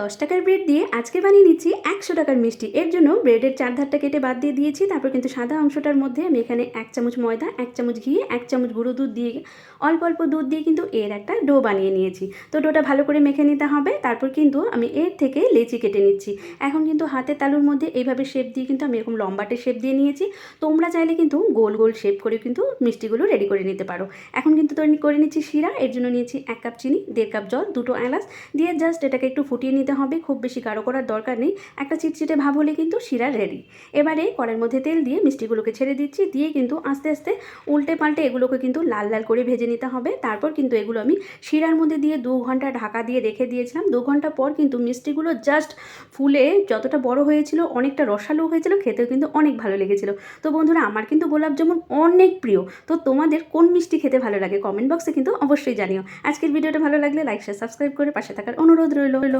দশ টাকার ব্রেড দিয়ে আজকে বানিয়ে নিচ্ছি একশো টাকার মিষ্টি। এর জন্য ব্রেডের চার ধারটা কেটে বাদ দিয়ে দিয়েছি, তারপর কিন্তু সাদা অংশটার মধ্যে আমি এখানে এক চামচ ময়দা, এক চামচ ঘি, এক চামচ গুঁড়ো দুধ দিয়ে, অল্প অল্প দুধ দিয়ে কিন্তু এর একটা ডো বানিয়ে নিয়েছি। তো ডোটা ভালো করে মেখে নিতে হবে, তারপর কিন্তু আমি এর থেকে লেচি কেটে নিচ্ছি। এখন কিন্তু হাতের তালুর মধ্যে এইভাবে শেপ দিয়ে কিন্তু আমি এরকম লম্বাটে শেপ দিয়ে নিয়েছি। তোমরা চাইলে কিন্তু গোল গোল শেপ করে কিন্তু মিষ্টিগুলো রেডি করে নিতে পারো। এখন কিন্তু তৈরি করে নিচ্ছি শিরা, এর জন্য নিয়েছি এক কাপ চিনি, দেড় কাপ জল, দুটো এলাচ, দিয়ে জাস্ট এটাকে একটু ফুটিয়ে নিতে হবে, খুব বেশি গাঢ় করার দরকার নেই। একটা চিটচিটে ভাব হলে কিন্তু শিরা রেডি। এবারে কড়াইয়ের মধ্যে তেল দিয়ে মিষ্টিগুলোকে ছেড়ে দিচ্ছি। দিয়ে কিন্তু আস্তে আস্তে উল্টে পাল্টে এগুলোকে কিন্তু লাল লাল করে ভেজে নিতে হবে। তারপর কিন্তু এগুলো আমি শিরার মধ্যে দিয়ে দু ঘণ্টা ঢাকা দিয়ে রেখে দিয়েছিলাম। দু ঘণ্টা পর কিন্তু মিষ্টিগুলো জাস্ট ফুলে যতটা বড় হয়েছিল, অনেকটা রসালো হয়েছিল, খেতেও কিন্তু অনেক ভালো লেগেছিল। তো বন্ধুরা, আমার কিন্তু গোলাপ জামুন অনেক প্রিয়। তো তোমাদের কোন মিষ্টি খেতে ভালো লাগে কমেন্ট বক্সে কিন্তু অবশ্যই জানিও। আজকের ভিডিওটা ভালো লাগলে লাইক, শেয়ার, সাবস্ক্রাইব করে পাশে থাকার অনুরোধ রইল রইল।